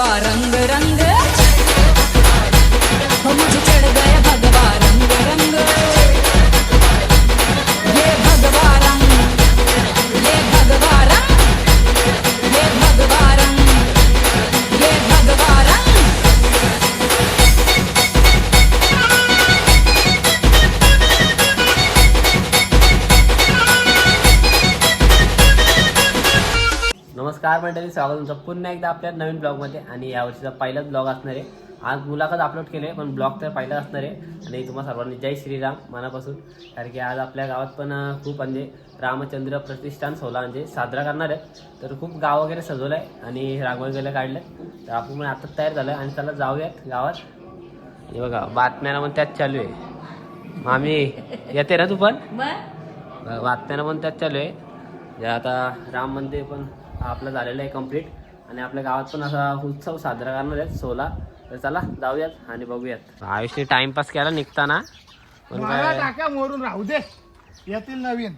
var नमस्कार मंडळी स्वागत तुमचं पुन्हा एकदा आपल्या नवीन ब्लॉगमध्ये. आणि यावर्षीचा पहिलाच ब्लॉग असणार आहे. आज मुलाखत अपलोड केले पण ब्लॉग तर पहिलाच असणार आहे. आणि तुम्हा सर्वांनी जय श्रीराम मनापासून. कारण की आज आपल्या गावात पण खूप म्हणजे रामचंद्र प्रतिष्ठान सोला म्हणजे साजरा करणार आहे तर खूप गाव वगैरे सजवलं आहे आणि रांगोळी वगैरे काढले तर आपण पण आता तयार झालं आणि त्याला जाऊयात गावात. हे बघा बातम्याला पण त्याच चालू आहे. मामी येते ना तू पण? बातम्यानं पण त्याच चालू आहे. आता राम मंदिर पण आपलं झालेलं आहे कंप्लीट आणि आपल्या गावात पण असा उत्सव साजरा करणार आहेत सोला. तर चला जाऊयात आणि बघूयात. आयुष्य टाइमपास केला निघताना. टाका मोरून राहू दे. येतील नवीन.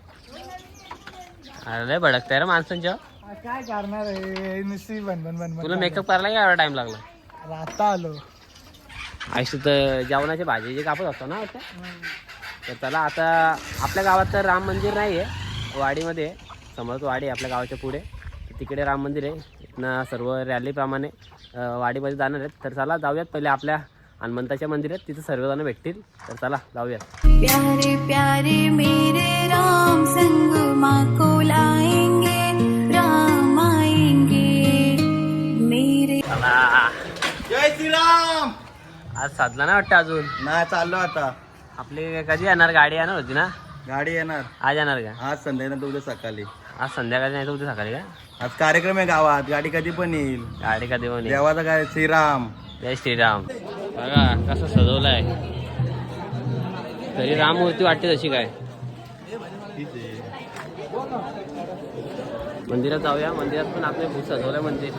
अरे भडकताय रे माणसांच्या काय करणार आहे? नुसती बन बन बन बन तुला मेकअप करायला काय एवढा टाइम लागला? आता आलो. आयुष्य तर जेवणाची भाजी जे कापत असतो ना तर चला आता आपल्या गावात तर राम मंदिर नाही आहे वाडीमध्ये आहे. समर्थ वाडी आहे आपल्या गावाच्या पुढे. तिकडे राम मंदिर आहे. इथनं सर्व रॅलीप्रमाणे वाडीमध्ये जाणार आहेत. तर चला जाऊयात. पहिले आपल्या हनुमंताच्या मंदिरात. तिथं सर्वजण भेटतील. तर चला जाऊयात. प्यारे प्यारे मेरे राम संग माँ को लाएंगे राम आएंगे। मेरे चला. जय श्रीराम! आज साधला ना वाटतं अजून? नाही चाललो आता. आपली कधी येणार गाडी येणार होती ना? गाडी येणार. आज येणार का? आज संध्याकाळी उद्या सकाळी. आज संध्याकाळी नाही तर उद्या सकाळी का आज कार्यक्रम आहे गावात. गाडी कधी पण येईल. गाडी कधी पण येईल. देवाचा काय? श्रीराम. जय श्रीराम. बघा कसं सजवलंय. तरी राममूर्ती वाटते तशी काय? मंदिरात जाऊया. मंदिरात पण आपले भूत सजवलंय मंदिर.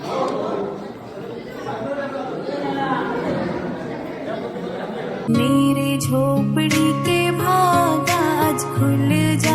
मेरे झोपड़ी के भाग आज खुल जाएंगे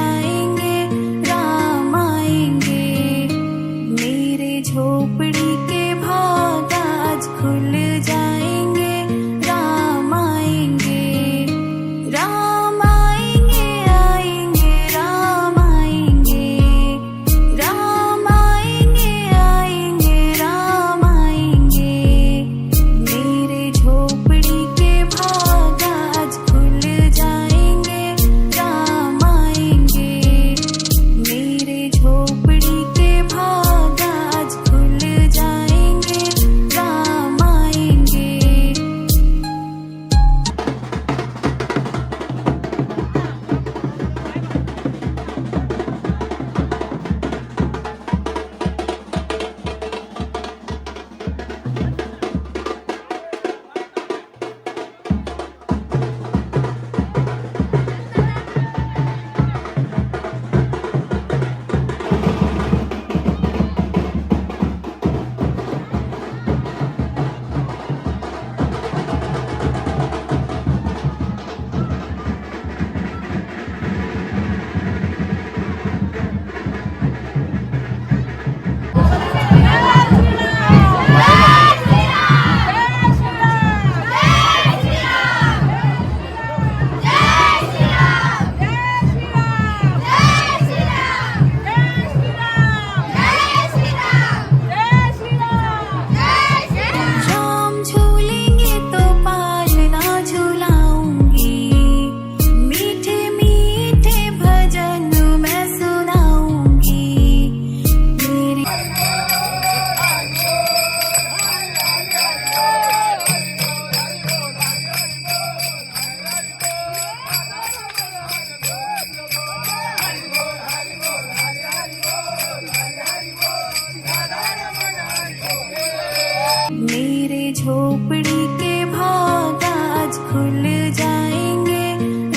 मेरे झोपड़ी के भाग आज खुल जाएंगे।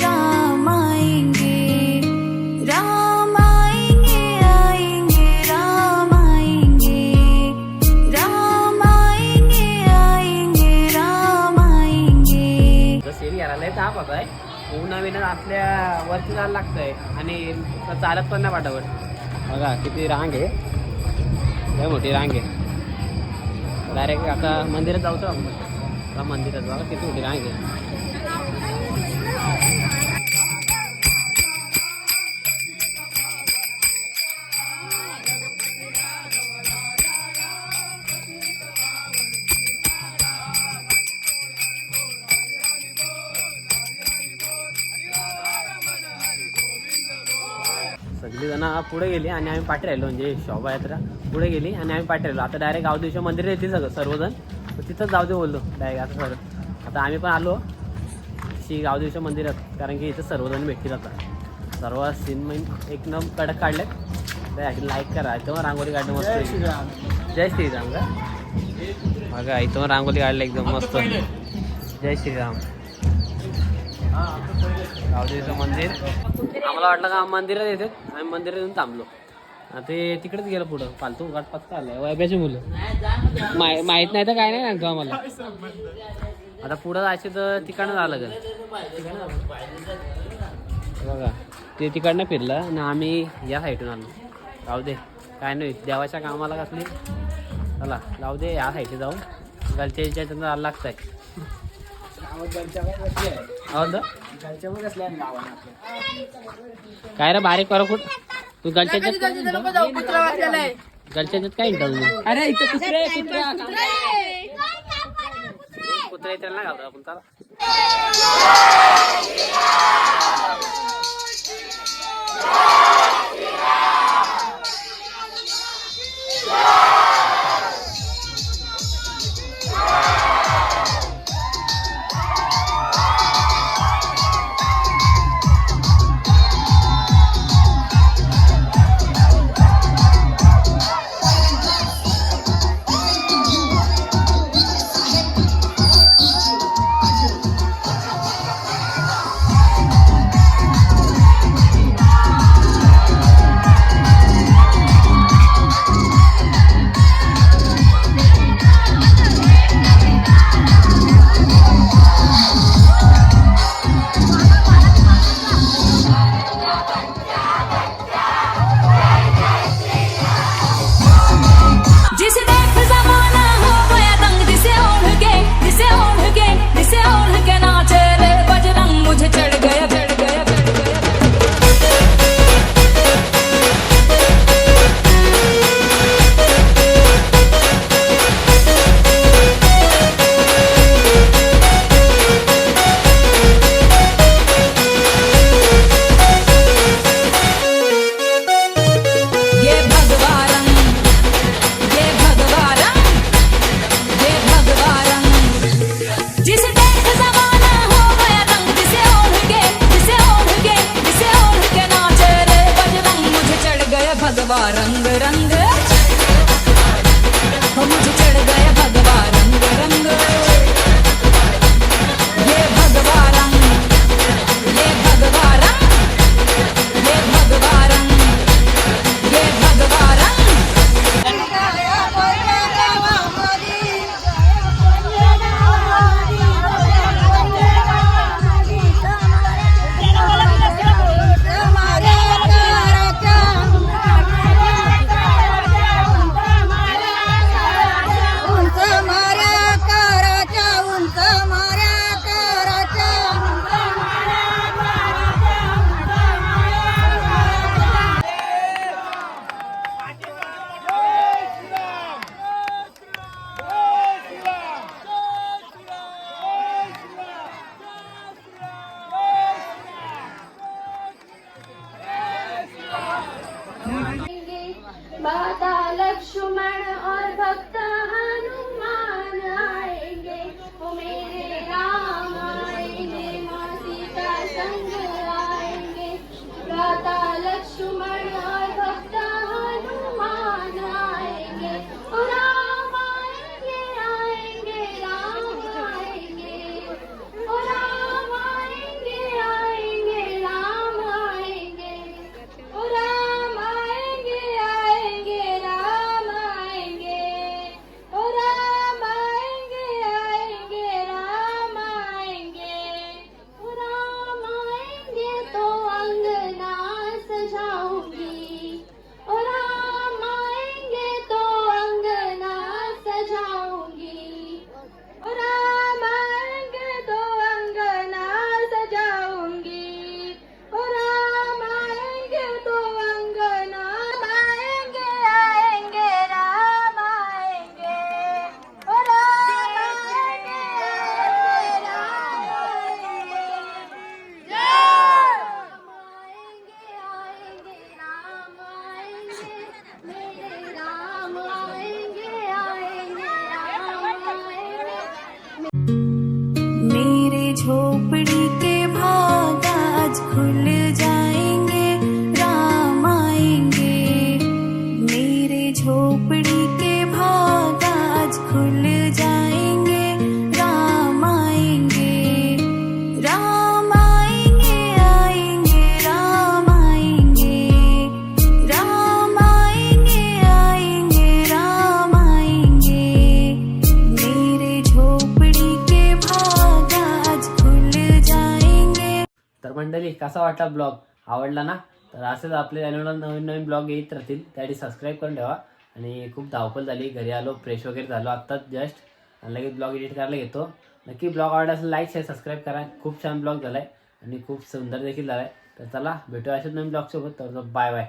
राम आएंगे राम आएंगे आएंगे राम आएंगे राम आएंगे आएंगे राम आएंगे। जसं याला ताप होत आहे ऊन विना आपल्या वरती जायला लागतंय आणि चालत पण नाही पाठावर बघा किती रांग आहे. मोठी रांग आहे. डायरेक्ट आता मंदिरात जाऊचं आपण. मंदिरात जाऊ किती मोठी रांग पुढे गेली आणि आम्ही पाठी राहिलो म्हणजे शोभा यात्रा पुढे गेली आणि आम्ही पाठी राहिलो. आता डायरेक्ट गावदेवीच्या मंदिर येते सगळं सर्वजण. तर तिथंच जाऊ दे बोललो डायरेक्ट आता सर आता आम्ही पण आलो. श्री गावदेवीच्या मंदिरात कारण की इथं सर्वजण भेटतील आता. सर्व सीन मैन एक नम कडक काढलेत. लाईक करा. इथं रांगोळी काढणं मस्त जय श्रीराम का? बघा इथं रांगोळी काढलं एकदम मस्त. जय श्रीराम. गावदेवीचं मंदिर. आम्हाला वाटलं का मंदिरात येते. आम्ही मंदिरात येऊन थांबलो ते तिकडेच गेलं पुढं. फालतू घाट पत्ता आलाय. वैब्याची मुलं. माय माहीत नाही तर काय नाही सांगतो आम्हाला. आता पुढं जायचे तर तिकडनं झालं का बघा ते तिकडनं फिरलं आणि आम्ही या साईडून आलो. जाऊ दे काय नाही देवाच्या कामाला कसली चला जाऊ दे या साईडे जाऊन गलच्या याच्यातून आला आहे काय रे बारीक करा कुठ? तू गलच्या गलच्याच्यात काय इंटरव्ह्यू अरे इथं कुत्रे कुत्रे घालतो आपण चला. varanda. कसा वाटला ब्लॉग. आवडला ना? तर असंच आपल्या चॅनलला नवीन नवीन ब्लॉग येत राहतील. त्यासाठी सबस्क्राईब करून ठेवा. आणि खूप धावपळ झाली. घरी आलो फ्रेश वगैरे झालो. आत्ताच जस्ट आणि लगेच ब्लॉग एडिट करायला घेतो नक्की ब्लॉग आवडला असेल लाईक शेअर सबस्क्राईब करा. खूप छान ब्लॉग झाला आहे आणि खूप सुंदर देखील झाला आहे तर चला भेटूया असेच नवीन ब्लॉगसोबत. तर बाय बाय